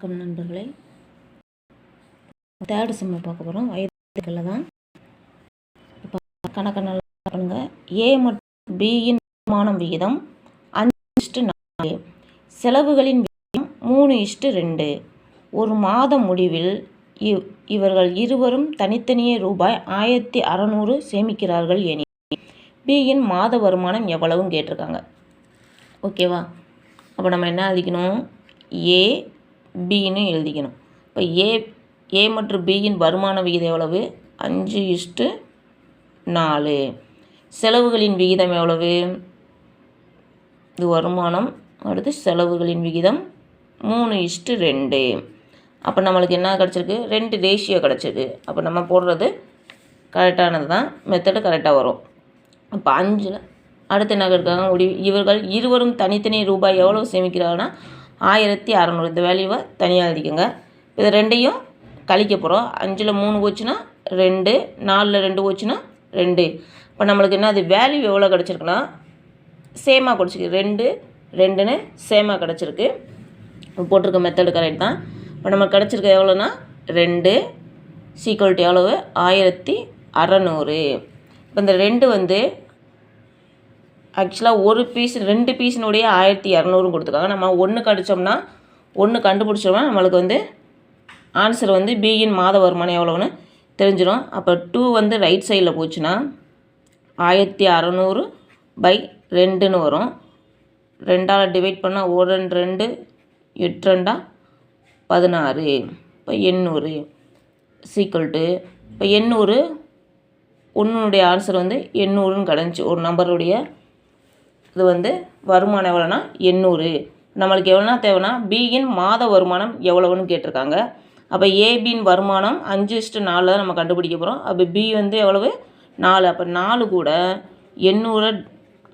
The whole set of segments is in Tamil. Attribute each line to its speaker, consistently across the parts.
Speaker 1: வணக்கம் நண்பர்களே. தேர்டு செம்ம பார்க்க போகிறோம் வயதுகளில் தான். இப்போ கணக்கு நல்லா பண்ணுங்க ஏ மற்றும் பியின் வருமானம் விகிதம் அஞ்சு இஷ்டு நாலு செலவுகளின் விகிதம் மூணு இஷ்டு ரெண்டு. ஒரு மாத முடிவில் இவ் இவர்கள் இருவரும் தனித்தனியே ரூபாய் ஆயிரத்தி அறநூறு சேமிக்கிறார்கள் எனில் பியின் மாத வருமானம் எவ்வளவும் கேட்டிருக்காங்க. ஓகேவா அப்போ நம்ம என்ன அழிக்கணும் ஏ பின்னு எழுதிக்கணும். இப்போ ஏ ஏ மற்றும் பியின் வருமான விகிதம் எவ்வளவு? அஞ்சு இஷ்டு நாலு. செலவுகளின் விகிதம் எவ்வளவு? இது வருமானம் அடுத்து செலவுகளின் விகிதம் மூணு இஷ்டு ரெண்டு. அப்போ நம்மளுக்கு என்ன கிடச்சிருக்கு? ரெண்டு ரேஷியோ கிடச்சிருக்கு. அப்போ நம்ம போடுறது கரெக்டானது தான். மெத்தடு கரெக்டாக வரும். இப்போ அஞ்சில் அடுத்து என்ன இருக்காங்க முடிவு இவர்கள் இருவரும் தனித்தனி ரூபாய் எவ்வளோ சேமிக்கிறாங்கன்னா ஆயிரத்தி அறநூறு. இந்த வேல்யூவை தனியாக எழுதிக்கோங்க. இது ரெண்டையும் கழிக்க போகிறோம் அஞ்சில் மூணு போச்சுன்னா ரெண்டு நாலில் ரெண்டு போச்சுன்னா ரெண்டு. இப்போ நம்மளுக்கு என்ன அது வேல்யூ எவ்வளோ கிடச்சிருக்குன்னா சேமாக கிடச்சிருக்கு. ரெண்டு ரெண்டுன்னு சேமாக கிடச்சிருக்கு. போட்டிருக்க மெத்தடு கரெக்ட் தான். இப்போ நம்ம கிடச்சிருக்க எவ்வளோன்னா ரெண்டு சீக்வல்ட்டி எவ்வளவு? ஆயிரத்தி அறநூறு. இப்போ இந்த ரெண்டு வந்து ஆக்சுவலாக ஒரு பீஸ் ரெண்டு பீஸினுடைய ஆயிரத்தி இரநூறும் கொடுத்துருக்காங்க. நம்ம ஒன்று கடித்தோம்னா ஒன்று கண்டுபிடிச்சோம்னா நம்மளுக்கு வந்து ஆன்சர் வந்து பியின் மாத வருமானம் எவ்வளோன்னு தெரிஞ்சிடும். அப்போ டூ வந்து ரைட் சைடில் போச்சுன்னா ஆயிரத்தி அறநூறு பை ரெண்டுன்னு வரும். ரெண்டால் டிவைட் பண்ணால் ஒரு ரெண்டு ரெண்டு எட்டு ரெண்டா பதினாறு. இப்போ எண்ணூறு சீக்வல் டு இப்போ எண்ணூறு ஒன்றுனுடைய ஆன்சர் வந்து எண்ணூறுன்னு கிடந்துச்சு. ஒரு நம்பருடைய இது வந்து வருமானம் எவ்வளோனா எண்ணூறு. நம்மளுக்கு எவ்வளோனா தேவைன்னா பியின் மாத வருமானம் எவ்வளோன்னு கேட்டிருக்காங்க. அப்போ ஏபியின் வருமானம் அஞ்சு இஷ்டு நாலில் தான் நம்ம கண்டுபிடிக்க போகிறோம் அப்போ பி வந்து எவ்வளவு? நாலு. அப்போ நாலு கூட எண்ணூறை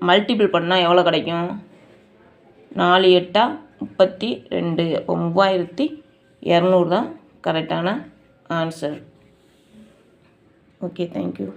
Speaker 1: மல்டிபிள் பண்ணால் எவ்வளோ கிடைக்கும்? நாலு எட்டா முப்பத்தி ரெண்டு. அப்போ மூவாயிரத்தி இரநூறு தான் கரெக்டான ஆன்சர் ஓகே தேங்க்யூ